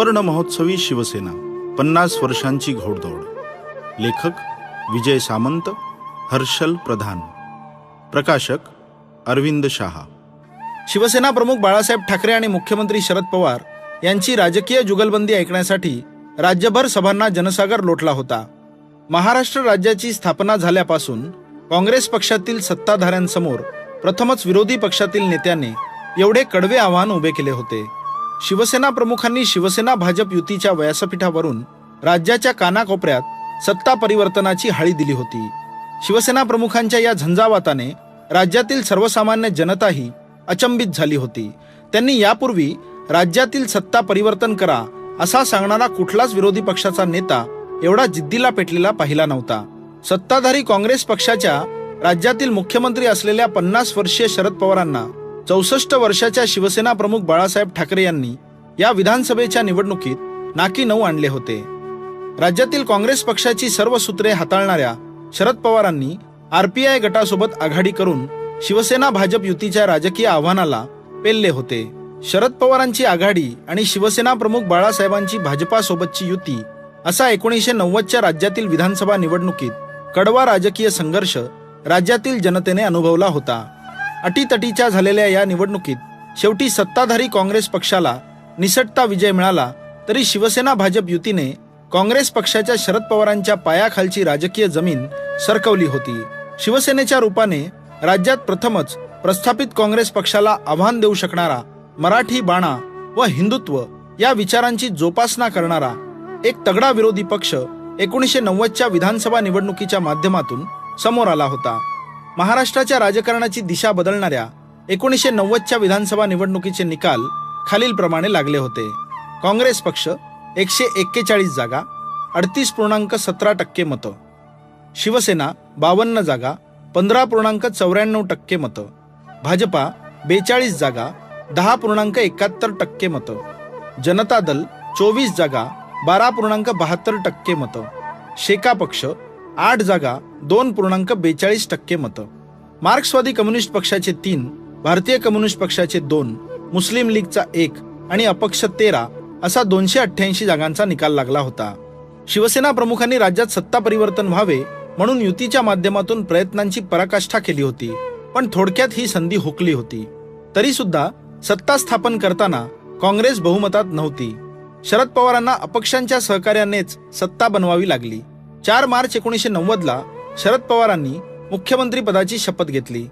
सुवर्ण महोत्सवी शिवसेना पन्नास वर्षांची घोडदौड. लेखक विजय सामंत हर्षल प्रधान. प्रकाशक अरविंद शहा. शिवसेना प्रमुख बाळासाहेब ठाकरे आणि मुख्यमंत्री शरद पवार यांची राजकीय जुगलबंदी ऐकण्यासाठी राज्यभर सभांना जनसागर लोटला होता. महाराष्ट्र राज्याची स्थापना झाल्यापासून काँग्रेस पक्षातील सत्ताधाऱ्यांसमोर प्रथमच विरोधी पक्षातील नेत्यांनी एवढे कडवे आव्हान उभे केले होते. शिवसेना प्रमुखांनी शिवसेना भाजप युतीच्या व्यासपीठावरून राज्याच्या कानाकोपऱ्यात सत्ता परिवर्तनाची हाळी दिली होती. शिवसेना प्रमुखांच्या या झंझावाताने राज्यातील सर्वसामान्य जनताही अचंबित झाली होती. त्यांनी यापूर्वी राज्यातील सत्ता परिवर्तन करा असा सांगणारा कुठलाच विरोधी पक्षाचा नेता एवढा जिद्दीला पेटलेला पाहिला नव्हता. सत्ताधारी काँग्रेस पक्षाच्या राज्यातील मुख्यमंत्री असलेल्या पन्नास वर्षीय शरद पवारांना चौसष्ट वर्षाच्या शिवसेना प्रमुख बाळासाहेब ठाकरे यांनी या विधानसभेच्या निवडणुकीत नाकी नऊ आणले होते. राज्यातील काँग्रेस पक्षाची सर्व सूत्रे हाताळणाऱ्या शरद पवारांनी आरपीआय गटासोबत आघाडी करून शिवसेना भाजप युतीच्या राजकीय आव्हानाला पेलले होते. शरद पवारांची आघाडी आणि शिवसेना प्रमुख बाळासाहेबांची भाजपासोबतची युती असा एकोणीसशे नव्वदच्या राज्यातील विधानसभा निवडणुकीत कडवा राजकीय संघर्ष राज्यातील जनतेने अनुभवला होता. अटीतटीच्या झालेल्या या निवडणुकीत शेवटी सत्ताधारी काँग्रेस पक्षाला निसटता विजय मिळाला तरी शिवसेना भाजप युतीने काँग्रेस पक्षाच्या शरद पवारांच्या पायाखालची राजकीय जमीन सरकवली होती. शिवसेनेच्या रूपाने राज्यात प्रथमच प्रस्थापित काँग्रेस पक्षाला आव्हान देऊ शकणारा मराठी बाणा व हिंदुत्व या विचारांची जोपासना करणारा एक तगडा विरोधी पक्ष एकोणीसशे नव्वदच्या विधानसभा निवडणुकीच्या माध्यमातून समोर आला होता. महाराष्ट्राच्या राजकारणाची दिशा बदलणाऱ्या एकोणीसशे नव्वदच्या विधानसभा निवडणुकीचे निकाल खालीलप्रमाणे लागले होते. काँग्रेस पक्ष एकशे एक्केचाळीस जागा अडतीस पूर्णांक सतरा टक्के मतं. शिवसेना बावन्न जागा पंधरा पूर्णांक चौऱ्याण्णव टक्के मतं. भाजपा बेचाळीस जागा दहा पूर्णांक एकाहत्तर टक्के मतं. जनता दल चोवीस जागा बारा पूर्णांक बहात्तर टक्के मतं. शेका पक्ष आठ जागा दोन पूर्णांक बेचाळीस टक्के मतं. मार्क्सवादी कम्युनिस्ट पक्षाचे तीन भारतीय कम्युनिस्ट पक्षाचे दोन मुस्लिम लीगचा एक आणि अपक्ष तेरा असा दोनशे अठ्ठ्याऐंशी जागांचा निकाल लागला होता. शिवसेना प्रमुखांनी राज्यात सत्ता परिवर्तन व्हावे म्हणून युतीच्या माध्यमातून प्रयत्नांची पराकाष्ठा केली होती पण थोडक्यात ही संधी हुकली होती. तरी सुद्धा सत्ता स्थापन करताना काँग्रेस बहुमतात नव्हती. शरद पवारांना अपक्षांच्या सहकार्यानेच सत्ता बनवावी लागली. चार मार्च एकोणीसशे नव्वदला शरद पवारांनी मुख्यमंत्री पदाची शपथ घेतली.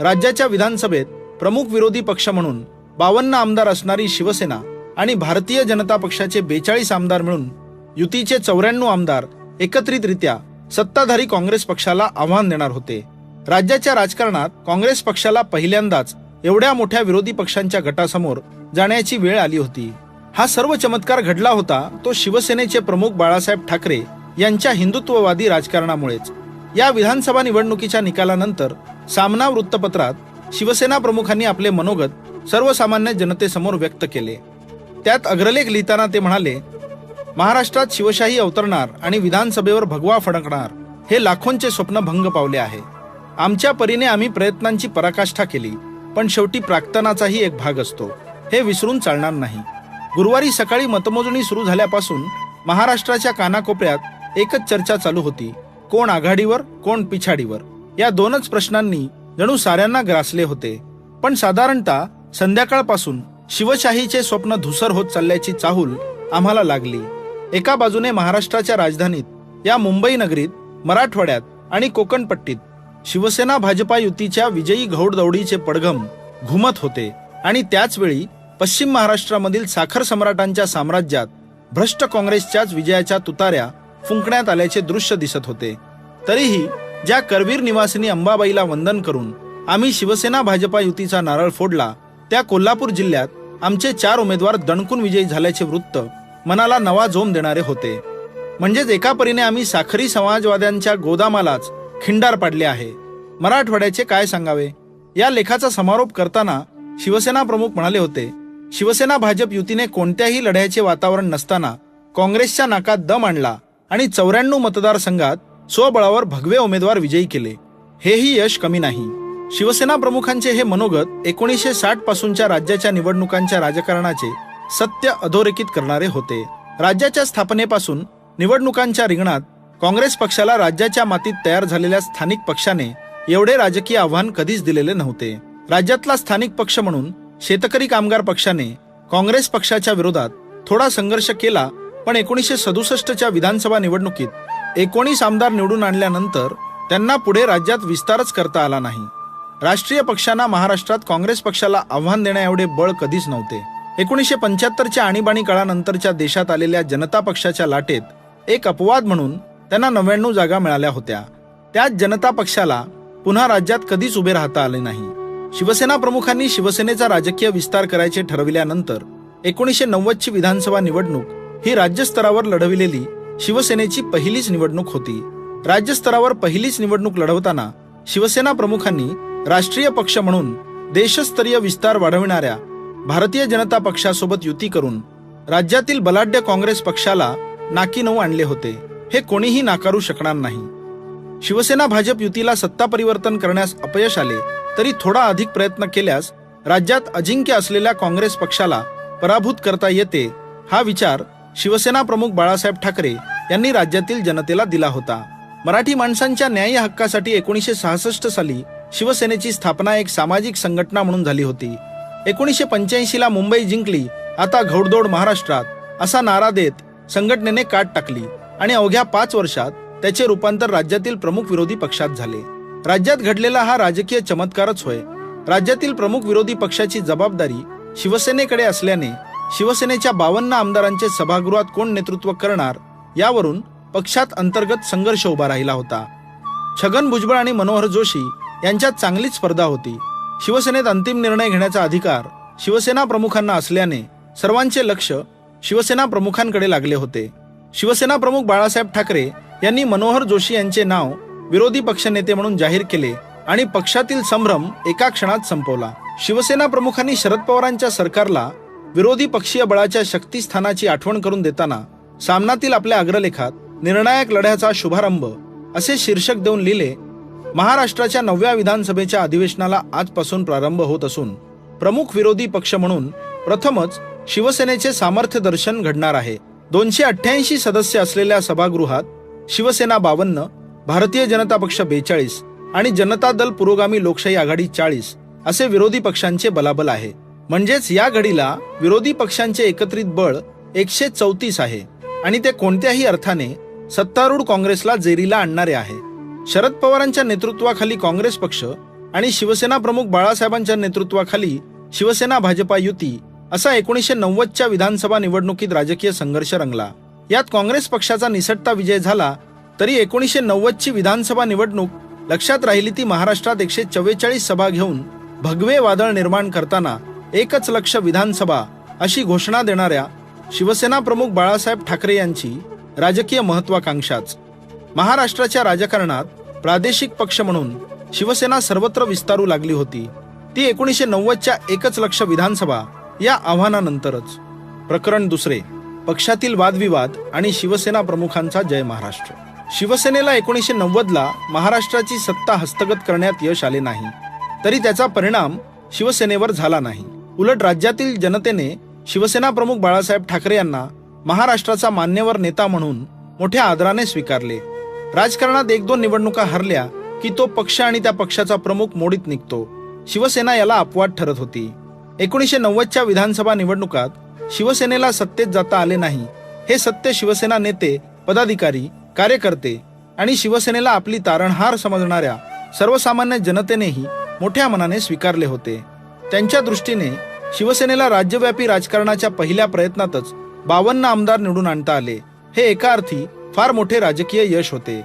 राज्याच्या विधानसभेत प्रमुख विरोधी पक्ष म्हणून बावन्न आमदार असणारी शिवसेना आणि भारतीय जनता पक्षाचे बेचाळीस आमदार मिळून युतीचे चौऱ्याण्णव आमदार एकत्रितरित्या सत्ताधारी काँग्रेस पक्षाला आव्हान देणार होते. राज्याच्या राजकारणात काँग्रेस पक्षाला पहिल्यांदाच एवढ्या मोठ्या विरोधी पक्षांच्या गटासमोर जाण्याची वेळ आली होती. हा सर्व चमत्कार घडला होता तो शिवसेनेचे प्रमुख बाळासाहेब ठाकरे यांच्या हिंदुत्ववादी राजकारणामुळेच. या विधानसभा निवडणुकीच्या निकालानंतर सामना वृत्तपत्रात शिवसेना प्रमुखांनी आपले मनोगत सर्वसामान्य जनतेसमोर व्यक्त केले. त्यात अग्रलेख लिहिताना ते म्हणाले महाराष्ट्रात शिवशाही अवतरणार आणि विधानसभेवर भगवा फडकणार हे लाखोंचे स्वप्न भंग पावले आहे. आमच्या परीने आम्ही प्रयत्नांची पराकाष्ठा केली पण शेवटी प्राक्तनाचाही एक भाग असतो. हे विसरून चालणार नाही. गुरुवारी सकाळी मतमोजणी सुरू झाल्यापासून महाराष्ट्राच्या कानाकोपऱ्यात एकच चर्चा चालू होती. कोण आघाडीवर कोण पिछाडीवर. या दोनच प्रश्नांनी जणू साऱ्यांना ग्रासले होते. पण साधारणतः संध्याकाळपासून शिवशाहीचे स्वप्न धुसर होत चालल्याची चाहूल आम्हाला लागली. एका बाजूने महाराष्ट्राच्या राजधानीत या मुंबई नगरीत मराठवाड्यात आणि कोकणपट्टीत शिवसेना भाजपा युतीच्या विजयी घौडदौडीचे पडघम घुमत होते आणि त्याचवेळी पश्चिम महाराष्ट्रामधील साखर सम्राटांच्या साम्राज्यात भ्रष्ट काँग्रेसच्याच विजयाच्या तुतार्या फुंकण्यात आल्याचे दृश्य दिसत होते. तरीही ज्या करवीर निवासिनी अंबाबाईला वंदन करून आम्ही शिवसेना भाजपा युतीचा नारळ फोडला त्या कोल्हापूर जिल्ह्यात आमचे चार उमेदवार दणकून विजयी झाल्याचे वृत्त मनाला नवा जोम देणारे होते. म्हणजेच एका परीने आम्ही साखरी समाजवाद्यांच्या गोदामालाच खिंडार पाडले आहे. मराठवाड्याचे काय सांगावे? या लेखाचा समारोप करताना शिवसेना प्रमुख म्हणाले होते शिवसेना भाजप युतीने कोणत्याही लढ्याचे वातावरण नसताना काँग्रेसच्या नाकात दम आणला आणि चौऱ्याण्णव मतदारसंघात स्वबळावर भगवे उमेदवार विजयी केले. हेही यश कमी नाही. शिवसेना प्रमुखांचे हे मनोगत एकोणीसशे साठ पासूनच्या राज्याच्या निवडणुकांच्या राजकारणाचे सत्य अधोरेखित करणारे होते. राज्याच्या स्थापनेपासून निवडणुकांच्या रिंगणात काँग्रेस पक्षाला राज्याच्या मातीत तयार झालेल्या स्थानिक पक्षाने एवढे राजकीय आव्हान कधीच दिलेले नव्हते. राज्यातला स्थानिक पक्ष म्हणून शेतकरी कामगार पक्षाने काँग्रेस पक्षाच्या विरोधात थोडा संघर्ष केला पण एकोणीसशे सदुसष्टच्या विधानसभा निवडणुकीत एकोणीस आमदार निवडून आणल्यानंतर त्यांना पुढे राज्यात विस्तारच करता आला नाही. राष्ट्रीय पक्षांना महाराष्ट्रात काँग्रेस पक्षाला आव्हान देण्या एवढे बळ कधीच नव्हते. एकोणीसशे पंच्याहत्तरच्या आणीबाणी काळानंतरच्या देशात आलेल्या जनता पक्षाच्या लाटेत एक अपवाद म्हणून त्यांना नव्याण्णव जागा मिळाल्या होत्या. त्याच जनता पक्षाला पुन्हा राज्यात कधीच उभे राहता आले नाही. शिवसेना प्रमुखांनी शिवसेनेचा राजकीय विस्तार करायचे ठरविल्यानंतर एकोणीसशे नव्वदची विधानसभा निवडणूक ही राज्यस्तरावर लढविलेली शिवसेनेची पहिलीच निवडणूक होती. राज्यस्तरावर पहिलीच निवडणूक लढवताना शिवसेना प्रमुखांनी राष्ट्रीय पक्ष म्हणून देशस्तरीय विस्तार वाढविणाऱ्या भारतीय जनता पक्षासोबत युती करून राज्यातील बलाढ्य काँग्रेस पक्षाला नाकी नऊ आणले होते. हे कोणीही नाकारू शकणार नाही. शिवसेना भाजप युतीला सत्ता परिवर्तन करण्यास अपयश आले तरी थोडा अधिक प्रयत्न केल्यास राज्यात अजिंक्य असलेल्या काँग्रेस पक्षाला पराभूत करता येते हा विचार शिवसेना प्रमुख बाळासाहेब ठाकरे यांनी राज्यातील जनतेला दिला होता. मराठी माणसांच्या न्याय हक्कासाठी एकोणीसशे सहासष्ट साली शिवसेनेची स्थापना एक सामाजिक संघटना म्हणून झाली होती. एकोणीसशे पंच्याऐंशी ला मुंबई जिंकली आता घौडदौड महाराष्ट्रात असा नारा देत संघटनेने काट टाकली आणि अवघ्या पाच वर्षात त्याचे रूपांतर राज्यातील प्रमुख विरोधी पक्षात झाले. राज्यात घडलेला हा राजकीय चमत्कारच होय. राज्यातील प्रमुख विरोधी पक्षाची जबाबदारी शिवसेनेकडे असल्याने शिवसेनेच्या बावन्न आमदारांचे सभागृहात कोण नेतृत्व करणार यावरून पक्षात अंतर्गत संघर्ष उभा राहिला होता. छगन भुजबळ आणि मनोहर जोशी यांच्यात चांगलीच स्पर्धा होती. शिवसेनेत अंतिम निर्णय घेण्याचा अधिकार शिवसेना प्रमुखांना असल्याने सर्वांचे लक्ष शिवसेना प्रमुखांकडे लागले होते. शिवसेना प्रमुख बाळासाहेब ठाकरे यांनी मनोहर जोशी यांचे नाव विरोधी पक्षनेते म्हणून जाहीर केले आणि पक्षातील संभ्रम एका क्षणात संपवला. शिवसेना प्रमुखांनी शरद पवारांच्या सरकारला विरोधी पक्षीय बळाच्या शक्तीस्थानाची आठवण करून देताना सामनातील आपल्या अग्रलेखात निर्णायक लढ्याचा शुभारंभ असे शीर्षक देऊन लिहिले महाराष्ट्राच्या नवव्या विधानसभेच्या अधिवेशनाला आजपासून प्रारंभ होत असून प्रमुख विरोधी पक्ष म्हणून प्रथमच शिवसेनेचे सामर्थ्य दर्शन घडणार आहे. दोनशे अठ्ठ्याऐंशी सदस्य असलेल्या सभागृहात शिवसेना बावन्न भारतीय जनता पक्ष बेचाळीस आणि जनता दल पुरोगामी लोकशाही आघाडी चाळीस असे विरोधी पक्षांचे बलाबल आहे. म्हणजेच या घडीला विरोधी पक्षांचे एकत्रित बळ एकशे चौतीस आहे आणि ते कोणत्याही अर्थाने सत्तारूढ काँग्रेसला जेरीला आणणारे आहे. शरद पवारांच्या नेतृत्वाखाली काँग्रेस पक्ष आणि शिवसेना प्रमुख बाळासाहेबांच्या नेतृत्वाखाली शिवसेना भाजपा युती असा एकोणीसशे नव्वदच्या विधानसभा निवडणुकीत राजकीय संघर्ष रंगला. यात काँग्रेस पक्षाचा निसटता विजय झाला तरी एकोणीसशे नव्वदची विधानसभा निवडणूक लक्षात राहिली ती महाराष्ट्रात एकशे चव्वेचाळीस सभा घेऊन भगवे वादळ निर्माण करताना एकच लक्ष विधानसभा अशी घोषणा देणाऱ्या शिवसेना प्रमुख बाळासाहेब ठाकरे यांची राजकीय महत्वाकांक्षाच. महाराष्ट्राच्या राजकारणात प्रादेशिक पक्ष म्हणून शिवसेना सर्वत्र विस्तारू लागली होती. ती एकोणीसशे नव्वदच्या एकच लक्ष विधानसभा या आव्हानानंतरच. प्रकरण दुसरे पक्षातील वादविवाद आणि शिवसेना प्रमुखांचा जय महाराष्ट्र. शिवसेनेला एकोणीसशे नव्वदला महाराष्ट्राची सत्ता हस्तगत करण्यात यश आले नाही. तरी त्याचा परिणाम शिवसेनेवर झाला नाही. उलट राज्यातील जनतेने शिवसेना प्रमुख बाळासाहेब ठाकरे यांना महाराष्ट्राचा मान्यवर नेता म्हणून मोठ्या आदराने स्वीकारले. राजकारणात एक दोन निवडणुका हरल्या की तो पक्ष आणि त्या पक्षाचा प्रमुख मोडीत निघतो. शिवसेना याला अपवाद ठरत होती. एकोणीसशे नव्वदच्या विधानसभा निवडणुकात शिवसेनेला सत्तेत जाता आले नाही. हे सत्य शिवसेना नेते पदाधिकारी कार्यकर्ते आणि शिवसेनेला आपली तारणहार समजणाऱ्या सर्वसामान्य जनतेनेही मोठ्या मनाने स्वीकारले होते. त्यांच्या दृष्टीने शिवसेनेला राज्यव्यापी राजकारणाच्या पहिल्या प्रयत्नातच बावन्न आमदार निवडून आणता आले. हे एका अर्थी फार मोठे राजकीय यश होते.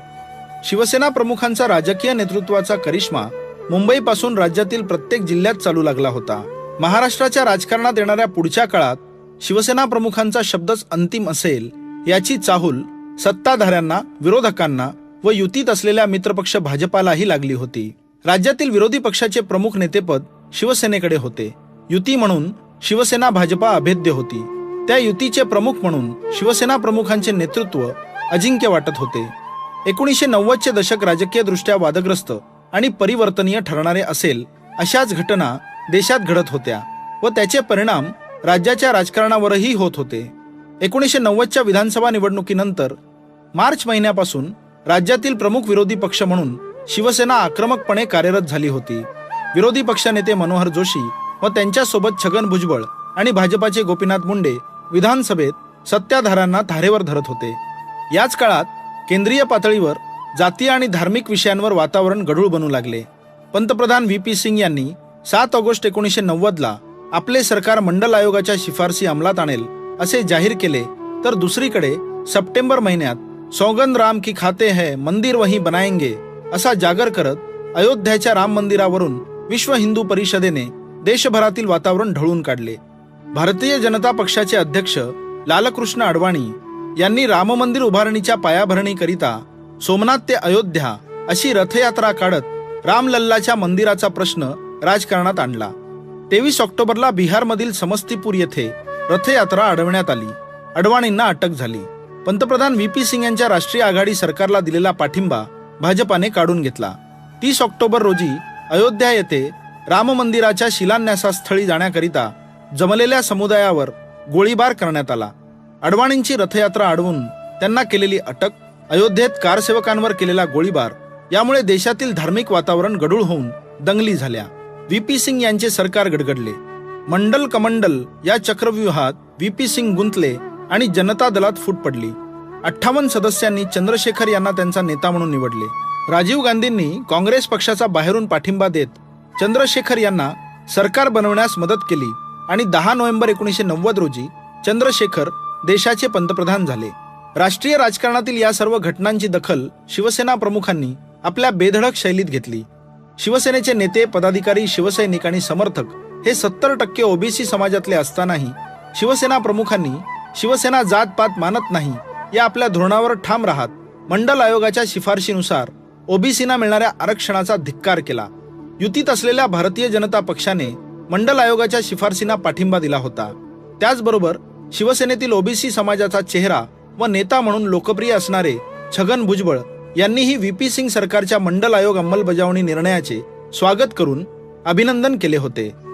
शिवसेना प्रमुखांचा राजकीय नेतृत्वाचा करिश्मा मुंबईपासून राज्यातील प्रत्येक जिल्ह्यात चालू लागला होता. महाराष्ट्राच्या राजकारणात येणाऱ्या पुढच्या काळात शिवसेना प्रमुखांचा शब्दच अंतिम असेल याची चाहूल सत्ताधाऱ्यांना विरोधकांना व युतीत असलेल्या मित्रपक्ष भाजपालाही लागली होती. राज्यातील विरोधी पक्षाचे प्रमुख नेतेपद शिवसेनेकडे होते. युती म्हणून शिवसेना भाजपा अभेद्य होती. त्या युतीचे प्रमुख म्हणून शिवसेना प्रमुखांचे नेतृत्व अजिंक्य वाटत होते. एकोणीसशे नव्वदचे दशक राजकीय दृष्ट्या वादग्रस्त आणि परिवर्तनीय ठरणारे असेल अशाच घटना देशात घडत होत्या व त्याचे परिणाम राज्याच्या राजकारणावरही होत होते. एकोणीसशे नव्वदच्या विधानसभा निवडणुकीनंतर मार्च महिन्यापासून राज्यातील प्रमुख विरोधी पक्ष म्हणून शिवसेना आक्रमकपणे कार्यरत झाली होती. विरोधी पक्षनेते मनोहर जोशी व त्यांच्यासोबत छगन भुजबळ आणि भाजपाचे गोपीनाथ मुंडे विधानसभेत सत्याधारांना धारेवर धरत होते. याच काळात केंद्रीय पातळीवर जाती आणि धार्मिक विषयांवर वातावरण गढूळ बनू लागले. पंतप्रधान व्ही पी सिंग यांनी सात ऑगस्ट एकोणीसशे नव्वदला आपले सरकार मंडल आयोगाच्या शिफारसी अंमलात आणेल असे जाहीर केले तर दुसरीकडे सप्टेंबर महिन्यात सौगंध राम की खाते है मंदिर वही बनाएंगे असा जागर करत अयोध्याच्या राम मंदिरावरून विश्व हिंदू परिषदेने देशभरातील वातावरण ढळून काढले. भारतीय जनता पक्षाचे अध्यक्ष लालकृष्ण अडवाणी यांनी राम मंदिर उभारणीच्या पायाभरणीकरिता सोमनाथ ते अयोध्या अशी रथयात्रा काढत रामलल्लाच्या मंदिराचा प्रश्न राजकारणात आणला. तेवीस ऑक्टोबरला बिहारमधील समस्तीपूर येथे रथयात्रा अडवण्यात आली. अडवाणींना अटक झाली. पंतप्रधान व्ही. पी. सिंग यांच्या राष्ट्रीय आघाडी सरकारला दिलेला पाठिंबा भाजपाने काढून घेतला. तीस ऑक्टोबर रोजी अयोध्या येथे राम मंदिराच्या शिलान्यासास्थळी जाण्याकरिता जमलेल्या समुदायावर गोळीबार करण्यात आला. अडवाणींची रथयात्रा अडवून त्यांना केलेली अटक अयोध्येत कारसेवकांवर केलेला गोळीबार यामुळे देशातील धार्मिक वातावरण गडूळ होऊन दंगली झाल्या. व्ही. पी. सिंग यांचे सरकार गडगडले. मंडल कमंडल या चक्रव्यूहात व्ही. पी. सिंग गुंतले आणि जनता दलात फूट पडली. अठ्ठावन्न सदस्यांनी चंद्रशेखर यांना त्यांचा नेता म्हणून निवडले. राजीव गांधींनी काँग्रेस पक्षाचा बाहेरून पाठिंबा देत चंद्रशेखर यांना सरकार बनवण्यास मदत केली आणि दहा नोव्हेंबर एकोणीसशे नव्वद रोजी चंद्रशेखर देशाचे पंतप्रधान झाले. राष्ट्रीय राजकारणातील या सर्व घटनांची दखल शिवसेना प्रमुखांनी आपल्या बेधडक शैलीत घेतली. शिवसेनेचे नेते पदाधिकारी शिवसैनिक आणि समर्थक हे सत्तर टक्के ओबीसी समाजातले असतानाही शिवसेना प्रमुखांनी शिवसेना जात पात मानत नाही या आपल्या धोरणावर ठाम राहत मंडल आयोगाच्या शिफारशीनुसार ओबीसीना मिळणाऱ्या आरक्षणाचा धिक्कार केला. युतीत असलेल्या भारतीय जनता पक्षाने मंडल आयोगाच्या शिफारसींना पाठिंबा दिला होता. त्याचबरोबर शिवसेनेतील ओबीसी समाजाचा चेहरा व नेता म्हणून लोकप्रिय असणारे छगन भुजबळ यांनीही व्ही पी सिंग सरकारच्या मंडल आयोग अंमलबजावणी निर्णयाचे स्वागत करून अभिनंदन केले होते.